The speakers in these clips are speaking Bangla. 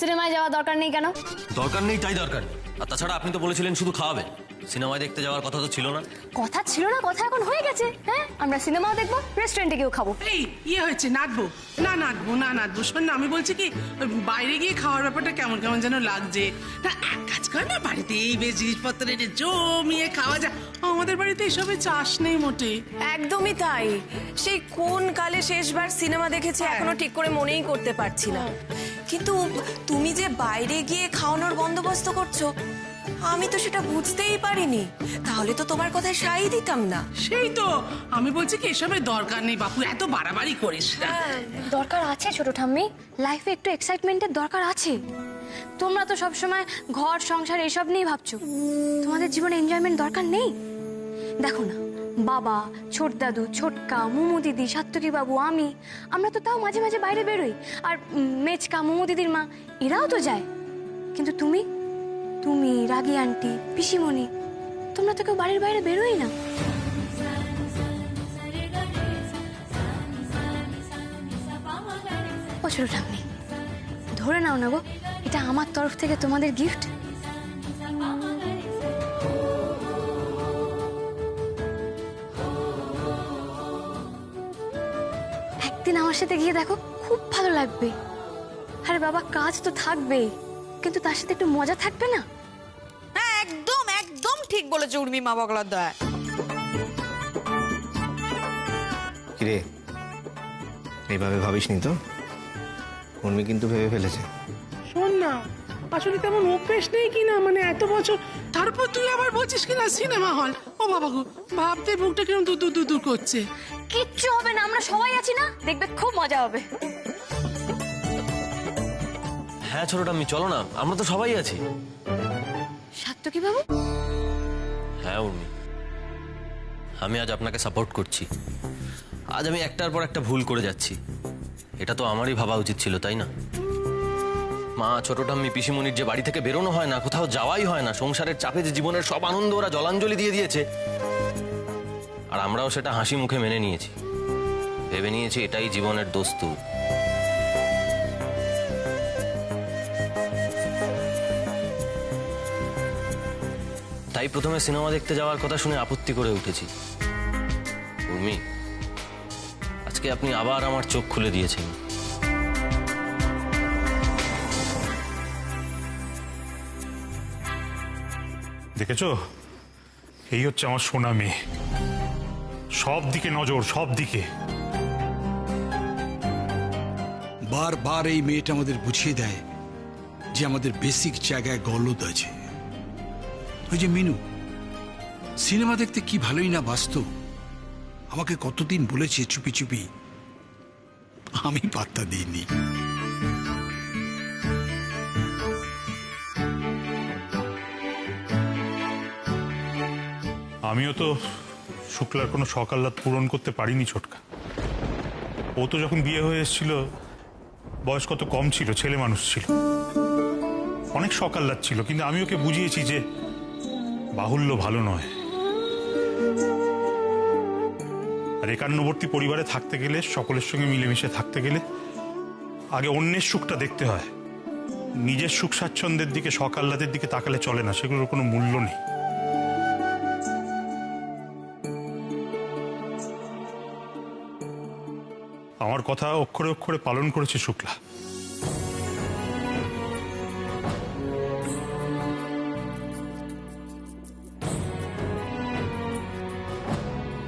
সিনেমায় যাওয়া দরকার নেই কেন? দরকার নেই তাই দরকার। আর তাছাড়া আপনি তো বলেছিলেন শুধু খাওয়াবেন। সিনেমায় দেখতে যাওয়ার কথা তো ছিল না। কথা ছিল না কথা এখন হয়ে গেছে হ্যাঁ? আমরা সিনেমাও দেখব রেস্টুরেন্টে গিয়েও খাব। এই ইয়ে হয়েছে নাচবো। না নাচবো না নাচবো শোন না আমি বলছি কি বাইরে গিয়ে খাওয়ার ব্যাপারটা কেমন কেমন যেন লাগছে। না এক কাজ কর না বাড়িতে এই বেশ জিনিসপত্র এনে জমিয়ে খাওয়া যায়। আমাদের বাড়িতে এসবে চাষ নেই মোটে। একদমই তাই। সেই কোন কালে শেষবার সিনেমা দেখেছি এখনও ঠিক করে মনেই করতে পারছি না। কিন্তু তুমি যে বাইরে গিয়ে খাওয়ানোর বন্দোবস্ত করছ আমি তো সেটা বুঝতেই পারিনি। তাহলে তো তোমার কথায় সাই দিতাম না। সেই তো আমি বলছি কি এসবের দরকার নেই বাপু এত বাড়াবাড়ি করিস না। দরকার আছে ছোট ঠাম্মি। লাইফে একটু এক্সাইটমেন্টের দরকার আছে। তোমরা তো সবসময় ঘর সংসার এসব নিয়ে ভাবছ। তোমাদের জীবনে এনজয়মেন্ট দরকার নেই। দেখো না বাবা, ছোট দাদু ছোটকা মুমু দিদি, সাত্তকী বাবু, আমি। আমরা তো তাও মাঝে মাঝে বাইরে বেরোই। আর মেচকা মুমু দিদির মা, এরাও তো যায়। কিন্তু তুমি? তুমি, রাগি আন্টি, পিসিমণি, তোমরা তো কেউ বাড়ির বাইরে বেরোই না। ছোট ঠাম্মি, ধরে নাও না গো, এটা আমার তরফ থেকে তোমাদের গিফট একদিন আমার সাথে গিয়ে দেখো খুব ভালো লাগবে। আরে বাবা কাজ তো থাকবেই কিন্তু তার সাথে একটু মজা থাকবে না? হ্যাঁ একদম একদম ঠিক বলেছ উর্মি মা বগলার দয়া কিরে এইভাবে ভাবিসনি তো? উর্মি কিন্তু ভেবে ফেলেছে। শোন না আসলে তেমন অভ্যেস নেই কিনা? মানে এত বছর তারপর তুই আবার বলছিস কি না সিনেমা হল? ও বাবা গো ভাবতে বুকটা কিরম দূর দূর দূর দূর করছে। কিচ্ছু হবে না আমরা সবাই আছি না? দেখবে খুব মজা হবে। হ্যাঁ ছোটটা আমি চলো না আমরা তো সবাই আছি। সাত্তকী বাবু? হ্যাঁ উর্মি। আমি আজ আপনাকে সাপোর্ট করছি। আজ আমি একটার পর একটা ভুল করে যাচ্ছি। এটা তো আমারই ভাবা উচিত ছিল তাই না? মা, ছোট ঠাম্মি, পিসিমণির যে বাড়ি থেকে বেরোনো হয় না, কোথাও যাওয়াই হয় না, সংসারের চাপে যে জীবনের সব আনন্দ ওরা জলাঞ্জলি দিয়ে দিয়েছে। আর আমরাও সেটা হাসি মুখে মেনে নিয়েছি। ভেবে নিয়েছি এটাই জীবনের দস্তুর তাই প্রথমে সিনেমা দেখতে যাওয়ার কথা শুনে আপত্তি করে উঠেছি। উর্মি, আজকে আপনি আবার আমার চোখ খুলে দিয়েছেন। দেখেছ? এই হচ্ছে আমার সোনা মেয়ে সব দিকে নজর, সব দিকে। বারবার এই মেয়েটা আমাদের বুঝিয়ে দেয় যে আমাদের বেসিক জায়গায় গলদ আছে। ওই যে মিনু, সিনেমা দেখতে কি ভালোই না বাস্তব? আমাকে কতদিন বলেছে চুপি চুপি? আমি পাত্তা দিইনি। আমিও তো শুক্লার কোনো সকাল্লাত পূরণ করতে পারিনি, ছোটকা। ও তো যখন বিয়ে হয়ে এসেছিল, বয়স কত কম ছিল, ছেলে মানুষ ছিল। অনেক সকাল্লাত ছিল, কিন্তু আমি ওকে বুঝিয়েছি যে বাহুল্য ভালো নয়। আর একান্নবর্তী পরিবারে থাকতে গেলে, সকলের সঙ্গে মিলেমিশে থাকতে গেলে, আগে অন্যের সুখটা দেখতে হয়। নিজের সুখ স্বাচ্ছন্দ্যের দিকে সকাল্লাদের দিকে তাকালে চলে না, সেগুলোর কোনো মূল্য নেই। আমার কথা অক্ষরে অক্ষরে পালন করেছে শুক্লা।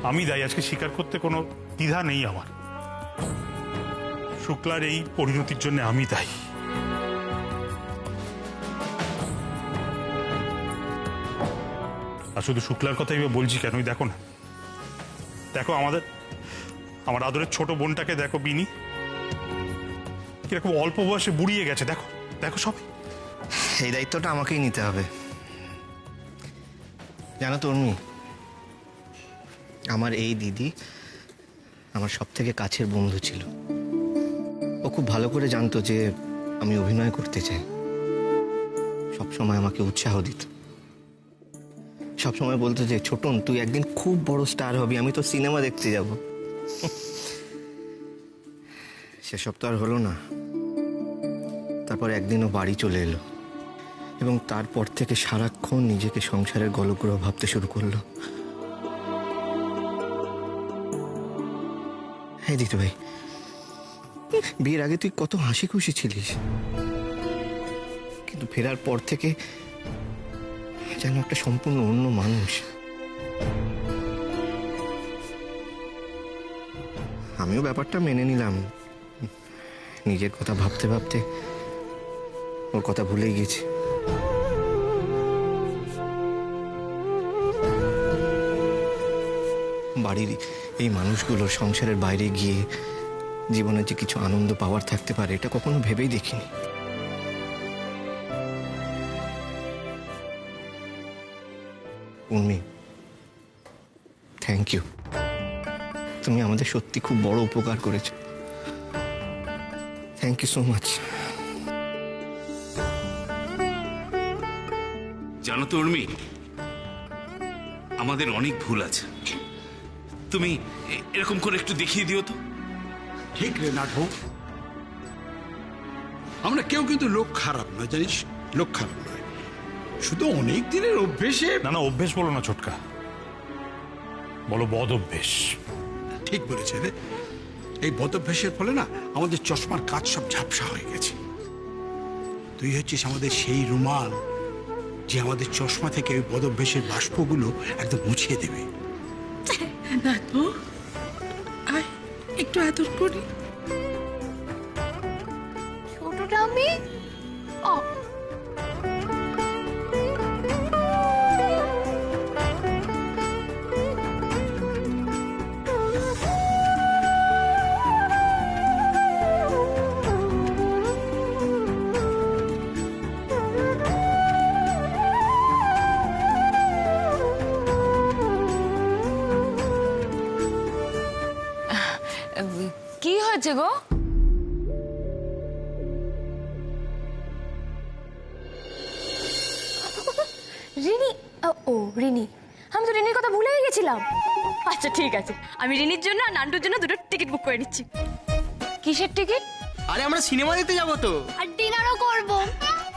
আমি দায়ী, আজকে স্বীকার করতে কোনো দ্বিধা নেই আমার। শুক্লার এই পরিণতির জন্য আমি দায়ী। আর শুধু শুক্লার কথাই বলছি কেন? দেখো না। দেখো, আমাদের আমার আদরের ছোট বোনটাকে দেখো, বিনি। কীরকম অল্প বয়সে বুড়িয়ে গেছে, দেখো দেখো সবাই এই দায়িত্বটা আমাকেই নিতে হবে। জানো তো উর্মি আমার এই দিদি আমার সব থেকে কাছের বন্ধু ছিল। ও খুব ভালো করে জানতো যে আমি অভিনয় করতে চাই। সব সময় আমাকে উৎসাহ দিত। সব সময় বলতো যে, ছোটন, তুই একদিন খুব বড় স্টার হবি, আমি তো সিনেমা দেখতে যাব। সেসব তো আর হলো না। তারপর একদিনও বাড়ি চলে এলো এবং তারপর থেকে সারাক্ষণ নিজেকে সংসারের গলগ্রহ ভাবতে শুরু করল। হ্যাঁ দিতে ভাই, বিয়ের আগে তুই কত হাসি খুশি ছিলিস। কিন্তু ফেরার পর থেকে যেন একটা সম্পূর্ণ অন্য মানুষ। আমিও ব্যাপারটা মেনে নিলাম। নিজের কথা ভাবতে ভাবতে ওর কথা ভুলেই গেছি। বাড়ির এই মানুষগুলোর সংসারের বাইরে গিয়ে জীবনে যে কিছু আনন্দ পাওয়ার থাকতে পারে, এটা কখনো ভেবেই দেখিনি। উর্মি থ্যাংক ইউ তুমি আমাদের সত্যি খুব বড় উপকার করেছ। থ্যাংক ইউ সো মাচ জানো তো উর্মি আমাদের অনেক ভুল আছে। তুমি এরকম করে একটু দেখিয়ে দিও তো। ঠিক রে নাটবো আমরা কেউ কিন্তু লোক খারাপ নয় জানিস? লোক খারাপ নয়। শুধু অনেক দিনের অভ্যেসে না না অভ্যেস বলো না ছোটকা। বলো বদ অভ্যেস। ঠিক বলেছে রে এই বদভ্যাসের ফলে না আমাদের চশমার কাজ সব ঝাপসা হয়ে গেছে। তুই হচ্ছিস আমাদের সেই রুমাল যে আমাদের চশমা থেকে ওই বদভ্যাসের বাষ্পগুলো একদম মুছিয়ে দেবে। আয় একটু আদর করি। ছোটটা আমি? হয়েছে গো? রিনি ও, ও রিনি আমি তো রিনির কথা ভুলেই গেছিলাম। আচ্ছা ঠিক আছে। আমি রিনির জন্য আর নান্টুর জন্য দুটো টিকিট বুক করে নিচ্ছি। কিসের টিকিট? আরে আমরা সিনেমা দেখতে যাব তো। আর ডিনারও করব।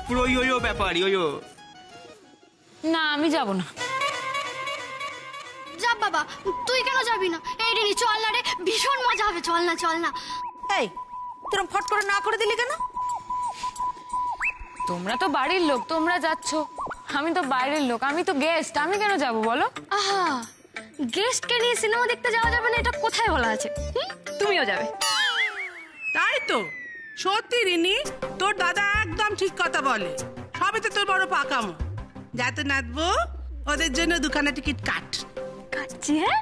পুরো ওই ওই ব্যাপার ওই ও। না আমি যাব না। বাবা তুই কেন যাবি না? এই রিনি চল না রে ভীষণ মজা হবে চল না চল না। এই তোরা ফট করে না করে দিলি কেন? তোমরা তো বাড়ির লোক তোমরা যাচ্ছ। আমি তো বাইরের লোক আমি তো গেস্ট আমি কেন যাব বলো? আহা গেস্টকে নিয়ে সিনেমা দেখতে যাওয়া যাবে না এটা কোথায় বলা আছে? তুমিও যাবে। তাই তো। সত্যি রিনি তোর দাদা একদম ঠিক কথা বলে। সবে তো তোর বড় পাকামো। যাতে নাচবো ওদের জন্য দুখানা টিকিট কাট। কাচ্ছি হ্যাঁ?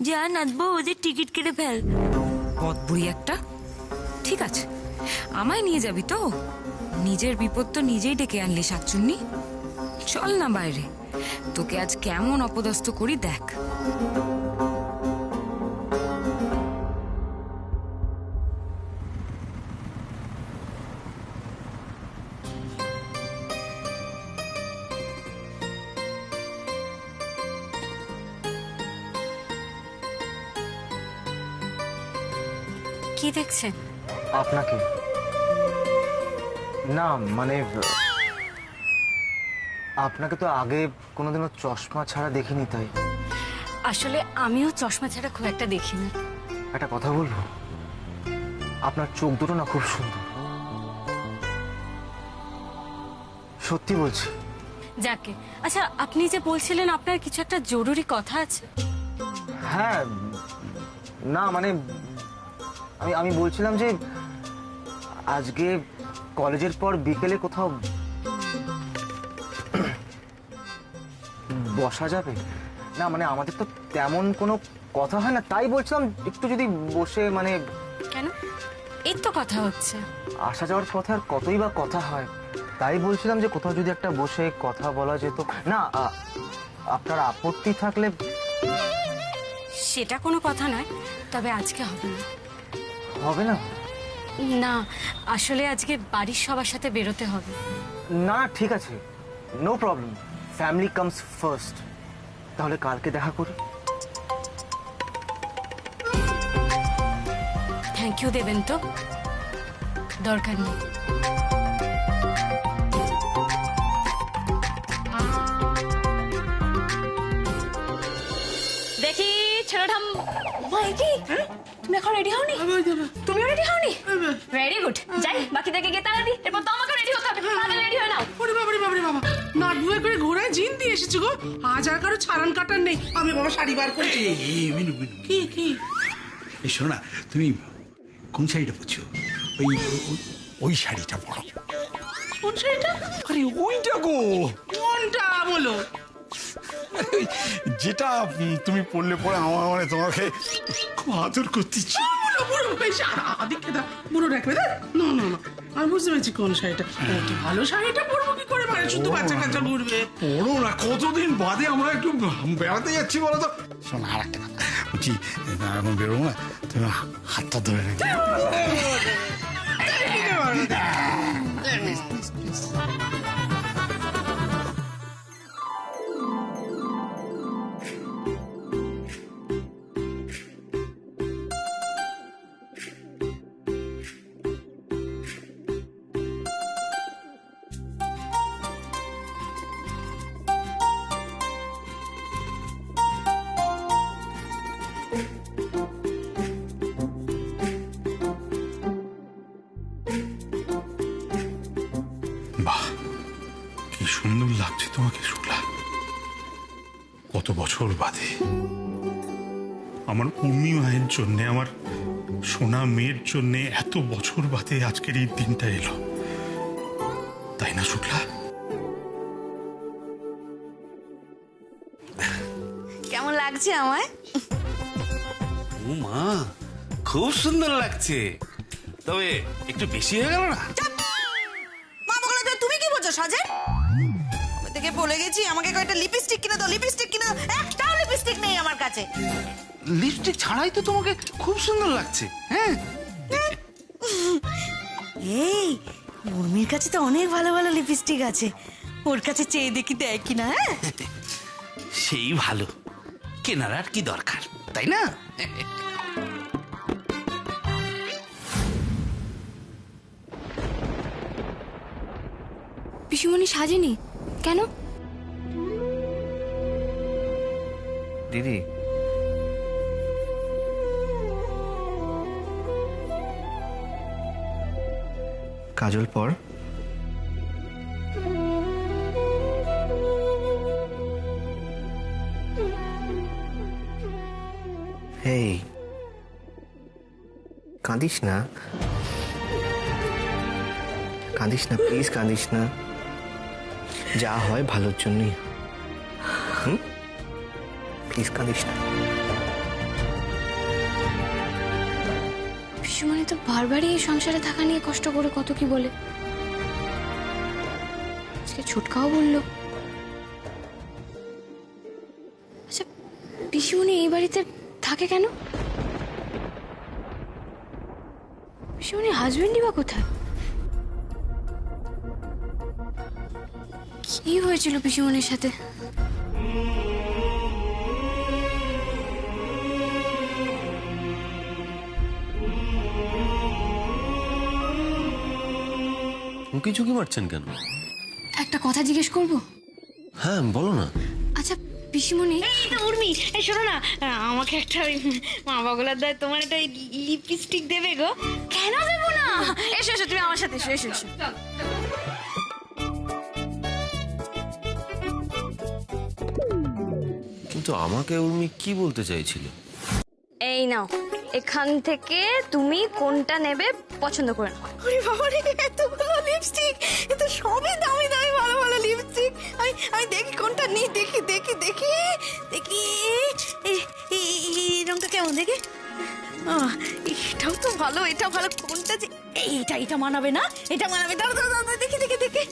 যা নাচবো ওদের টিকিট কেটে ফেল। বুড়ি একটা। ঠিক আছে। আমায় নিয়ে যাবি তো? নিজের বিপদ তো নিজেই ডেকে আনলি, শাকচুন্নি। চল না বাইরে। তোকে আজ কেমন অপদস্থ করি দেখ। দেখছেন আপনাকে? না মানে আপনাকে তো আগে কোনোদিনও চশমা ছাড়া দেখিনি তাই। আসলে আমিও চশমা ছাড়া খুব একটা দেখি না একটা কথা বলব? আপনার চোখ দুটো না খুব সুন্দর। সত্যি বলছি। যাকে। আচ্ছা আপনি যে বলছিলেন আপনার কিছু একটা জরুরি কথা আছে। হ্যাঁ না মানে আমি আমি বলছিলাম যে আজকে কলেজের পর বিকেলে কোথাও বসা যাবে? না মানে আমাদের তো তেমন কোনো কথা হয় না। তাই বলছিলাম একটু যদি বসে মানে কেন? এই তো কথা হচ্ছে। আসা যাওয়ার পথে আর কতই বা কথা হয়। তাই বলছিলাম যে কোথাও যদি একটা বসে কথা বলা যেত। না আপনার আপত্তি থাকলে সেটা কোনো কথা নয় তবে আজকে হবে না। হবে না? না আসলে আজকে বাড়ির সবার সাথে বেরোতে হবে। না ঠিক আছে। No problem family comes first তাহলে কালকে দেখা করি। থ্যাংক ইউ দেবেন তো। দরকার নেই। এখন রেডি হওনি? তুমিও রেডি হওনি? ভেরি গুড যাই বাকিদেরকে গিয়ে তাড়া দি এরপর তো আমাকে রেডি হতে হবে। তাহলে রেডি হয়ে নাও। ওরে বাবারে বাবারে বাবা। নাটবুয়ে করে ঘোড়ায় জিন দিয়ে এসেছ গো। আজ আর কারও ছাড়ান কাটার নেই। আমি বাবা শাড়ি বার করছি। মিনু মিনু। কি কি? এই শোনো না তুমি কোন শাড়িটা পরছো? ওই ওই- শাড়িটা পরো। কোন শাড়িটা? আরে ওইটা গো। কোনটা বলো? যেটা তুমি পরলে পরে আমার মানে তোমাকে খুব আদর করতে ইচ্ছে আমি বুঝতে পেরেছি কোন শাড়িটা ভালো শাড়িটা পরবো কি করে মানে শুধু বাচ্চা কাচ্চা ঘুরবে পড়ো না কতদিন বাদে আমরা একটু বেড়াতে যাচ্ছি বলো তো শোনো আর একটা কথা বলছি না, এখন বেরোবো না তুমি হাতটা ধরে রেখে বছর বাদে আমার উর্মি মায়ের জন্য আমার সোনা মেয়ের জন্য এত বছর বাদে আজকের এই দিনটা এলো। তাই না শুক্লা? কেমন লাগছে আমায়? ও মা খুব সুন্দর লাগছে। তবে একটু বেশি হয়ে গেল না? থেকে বলে গেছি আমাকে কয়েকটা লিপস্টিক কিনে দাও লিপস্টিক কিনে দাও। একটাও লিপস্টিক নেই আমার কাছে। লিপস্টিক ছাড়াই তো তোমাকে খুব সুন্দর লাগছে হ্যাঁ? এই উর্মির কাছে তো অনেক ভালো ভালো লিপস্টিক আছে। ওর কাছে চেয়ে দেখি দেয় কিনা হ্যাঁ? সেই ভালো। কেনার আর কি দরকার তাই না? পিসুমণি সাজেনি? কেন? দিদি। কাজল, পর। হেই, কাঁদিস না। কাঁদিস না, প্লিজ কাঁদিস না। যা হয় ভালোর জন্যই। হুম? প্লিজ কাঁদিস না। পিসুমণি তো বারবারই এই সংসারে থাকা নিয়ে কষ্ট করে কত কি বলে। আজকে ছুটকাও বলল। আচ্ছা পিসুমণি এই বাড়িতে থাকে কেন? পিসুমণির হাজবেন্ডই বা কোথায়? কি হয়েছিল পিসুমণির সাথে? উঁকি ঝুঁকি মারছেন কেন? একটা কথা জিজ্ঞেস করব? হ্যাঁ বলো না। আচ্ছা পিসিমণি। উর্মি এই শোনো না আমাকে একটা ওই মা বাগলার দায় তোমার একটা লিপস্টিক দেবে গো। কেন দেবো না? এসো এসো তুমি আমার সাথে এসো এসো এসো। কিন্তু আমাকে উর্মি কি বলতে চাইছিল? এই নাও এখান থেকে তুমি কোনটা নেবে পছন্দ করে নাও। লিপস্টিক এ তো সবই দামি দামি ভালো ভালো লিপস্টিক আমি আমি দেখি কোনটা নিই দেখি দেখি দেখি দেখি। এই রংটা কেমন দেখি? এটাও তো ভালো এটা ভালো। কোনটা যে এইটা এটা মানাবে না এটা মানাবে দাঁড়া দাঁড়া, দেখি দেখি দেখি।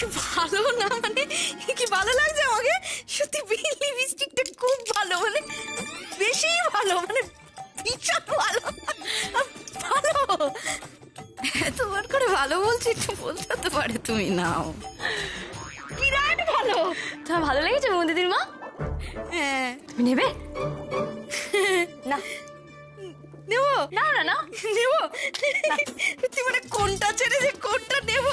কি ভালো না মানে? কি ভালো লাগছে আমাকে? সত্যি লিপস্টিকটা খুব ভালো মানে বেশি ভালো মানে ভীষণ ভালো। ভালো? এতবার করে ভালো বলছি একটু বলতে হতে পারে তুমি নাও। বিরাট ভালো! তোমার ভালো লেগেছে বৌদিদির মা? হ্যাঁ। তুমি নেবে? না। নেব? না না না। নেব? তুই মানে কোনটা ছেড়ে যে কোনটা নেব?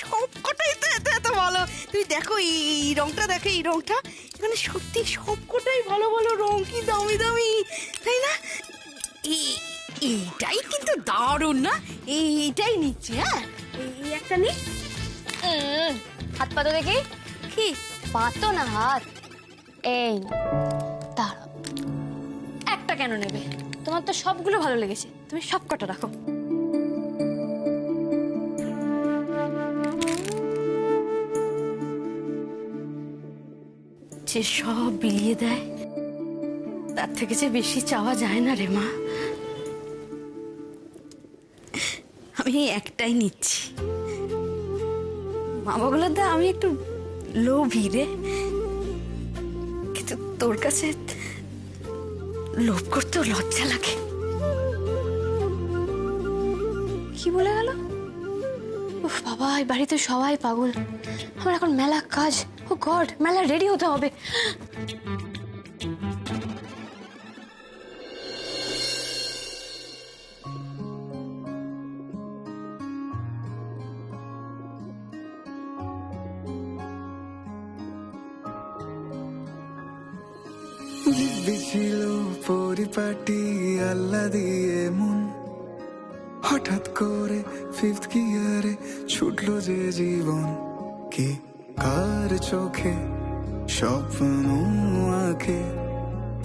সব কটাই তো এত এত ভালো। তুই দেখো এই রংটা দেখো এই রংটা। মানে সত্যি সব কটাই ভালো ভালো রং কি দামি দামি। তাই না? এই এইটাই কিন্তু দারুণ না? এইটাই নিচ্ছি হ্যাঁ? এই একটা নি। হাত পাতো দেখি। কি? পাতো না হাত। এই দাঁড়াও। একটা কেন নেবে? তোমার তো সবগুলো ভালো লেগেছে। তুমি সব কটা রাখো। যে সব বিলিয়ে দেয়, তার থেকে যে বেশি চাওয়া যায় না রে মা। আমি একটাই নিচ্ছি। মা বগলার দা আমি একটু লোভী রে। কিন্তু তোর কাছে লোভ করতেও লজ্জা লাগে। কি বলে গেল? বাবা, এই বাড়িতে সবাই পাগল। আমার এখন মেলা কাজ। ও গড, মেলা রেডি হতে হবে।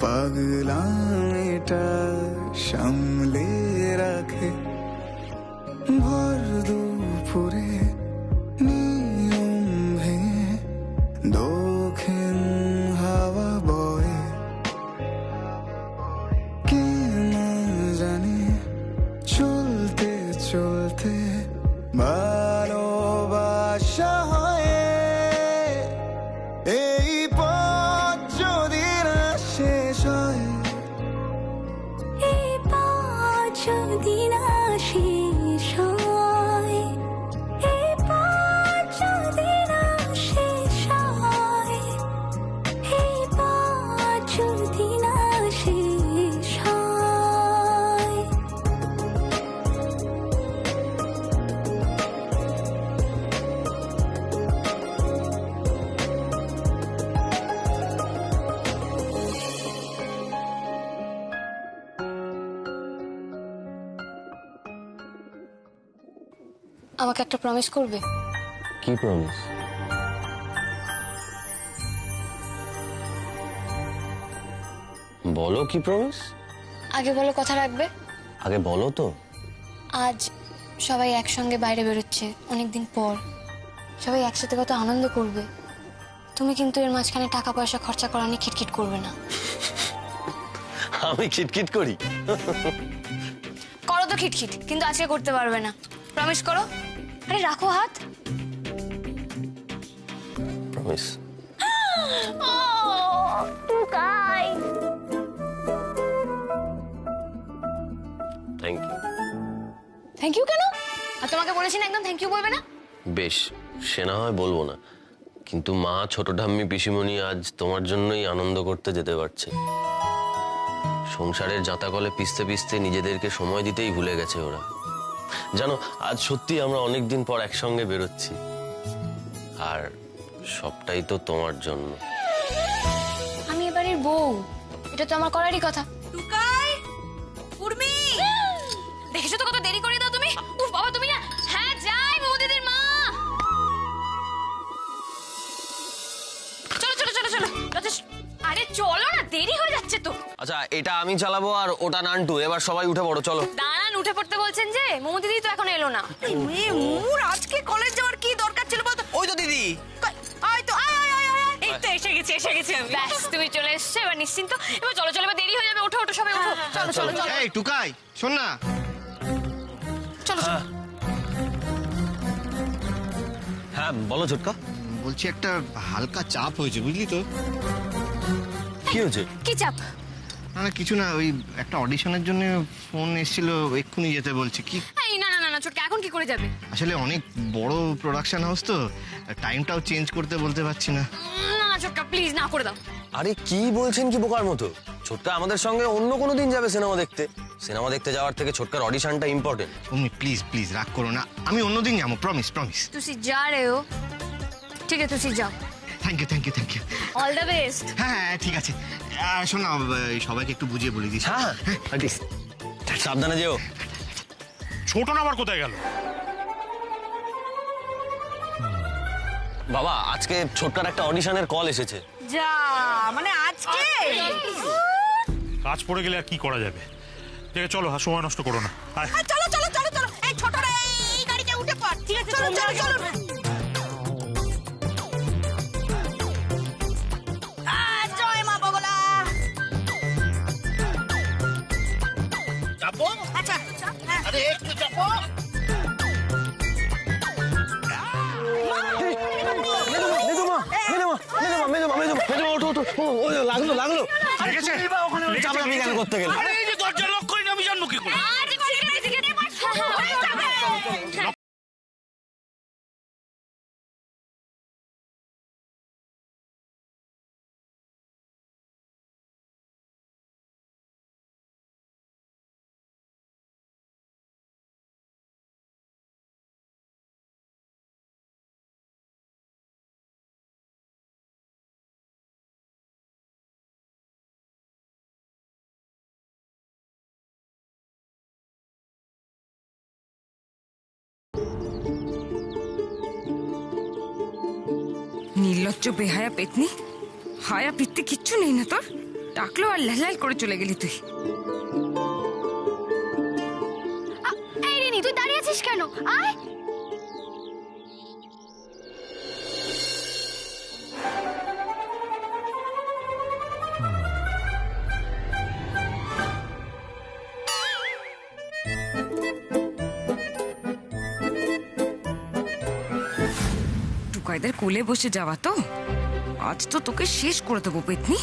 পাগলাম এটা সামলে রাখে ভর দুপুরে। আমাকে একটা প্রমিস করবে? কি প্রমিস বলো কি প্রমিস আগে বলো কথা রাখবে। আগে বলো তো। আজ সবাই একসঙ্গে বাইরে বেরোচ্ছে অনেকদিন পর। সবাই একসাথে কত আনন্দ করবে। তুমি কিন্তু এর মাঝখানে টাকা পয়সা খরচা করা নিয়ে খিটখিট করবে না। আমি খিটখিট করি। করো তো খিটখিট কিন্তু আজকে করতে পারবে না। প্রমিস করো। আরে রাখো হাত। Promise thank you thank you কেন? আর তোমাকে বলেছি না একদম থ্যাংক ইউ বলবে না? বেশ সে না হয় বলব না। কিন্তু মা ছোট ঠাম্মি পিসিমণি আজ তোমার জন্যই আনন্দ করতে যেতে পারছে। সংসারের জাঁতাকলে পিসতে পিসতে নিজেদেরকে সময় দিতেই ভুলে গেছে ওরা। জানো আজ সত্যি আমরা অনেকদিন পর একসঙ্গে বেরোচ্ছি। আর সবটাই তো তোমার জন্য। আমি এবারের বউ। এটা তো আমার করারই কথা। টুকাই উর্মি! দেখেছ তো কত দেরি করে দাও তুমি? উফ বাবা তুমি না হ্যাঁ যাই বৌদিদের মা! চলো চলো চলো চলো যথেষ্ট। আরে চলো না দেরি হয়ে যাচ্ছে তো। আচ্ছা এটা আমি চালাবো আর ওটা নান্টু। এবার সবাই উঠে পড়ো চলো। দাঁড়ান উঠে পড়তে বলছেন যে মমু দিদি তো এখন এলো না। মেয়ে মুর আজকে কলেজ যাওয়ার কি দরকার ছিল বলতো? ওই তো দিদি। আয় তো আয় আয় আয় আয় এই তো এসে গেছে এসে গেছে আমি। ব্যাস তুমি চলে এসছো এবার নিশ্চিন্ত। এবার চলো চলো এবার দেরি হয়ে যাবে ওঠো ওঠো সবাই ওঠো। চলো চলো চলো এই টুকাই শোন না। চলো চলো। হ্যাঁ বলো ছোটকা বলছি একটা হালকা চাপ হয়েছে বুঝলি তো? কি হয়েছে? কি চাপ? না না কিছু না ওই একটা অডিশনের জন্য ফোন এসেছিল এক্ষুনি যেতে বলছে। কি? না না না না ছোটকে এখন কি করে যাবে? আসলে অনেক বড় প্রোডাকশন হাউস তো টাইমটাও চেঞ্জ করতে বলতে পারছি না। না না ছোটকা প্লিজ না করে দাও। আরে কি বলছেন কি বোকার মতো? ছোটকা আমাদের সঙ্গে অন্য কোনো দিন যাবে সিনেমা দেখতে। সিনেমা দেখতে যাওয়ার থেকে ছোটকার অডিশনটা ইম্পর্টেন্ট তুমি প্লিজ প্লিজ রাগ করো না। আমি অন্য দিন যাব প্রমিস প্রমিস তুই যা রে ও। ঠিক আছে তুই যাও। Thank you thank you thank you all the best হ্যাঁ হ্যাঁ ঠিক আছে। আহ, শোন না এই সবাইকে একটু বুঝিয়ে বলে হ্যাঁ, হ্যাঁ। দিস হ্যাঁ আন্টি সাবধানে যেও। ছোট না আবার কোথায় গেল? বাবা আজকে ছোট্টার একটা অডিশনের কল এসেছে। যা মানে আজকে? কাজ পড়ে গেলে আর কি করা যাবে? দেখে চলো আর সময় নষ্ট করো না। হ্যাঁ, চলো চলো চলো চলো। এই ছোটরা এই গাড়িতে উঠে পড়। ঠিক আছে চলো চলো। চলো। আরে একটু চাপো লাগল লাগল লেগেছে চাপড়ামি কেন করতে গেলে আরে এই নির্লজ্জ বেহায়া পেতনি। হায়া পিত্তে কিচ্ছু নেই না তোর। ডাকলো আর লাল করে চলে গেলি তুই। তুই দাঁড়িয়ে আছিস কেন? আয়! কোলে বসে যাওয়া তো? আজ তো তোকে শেষ করে দেবো পেতনি।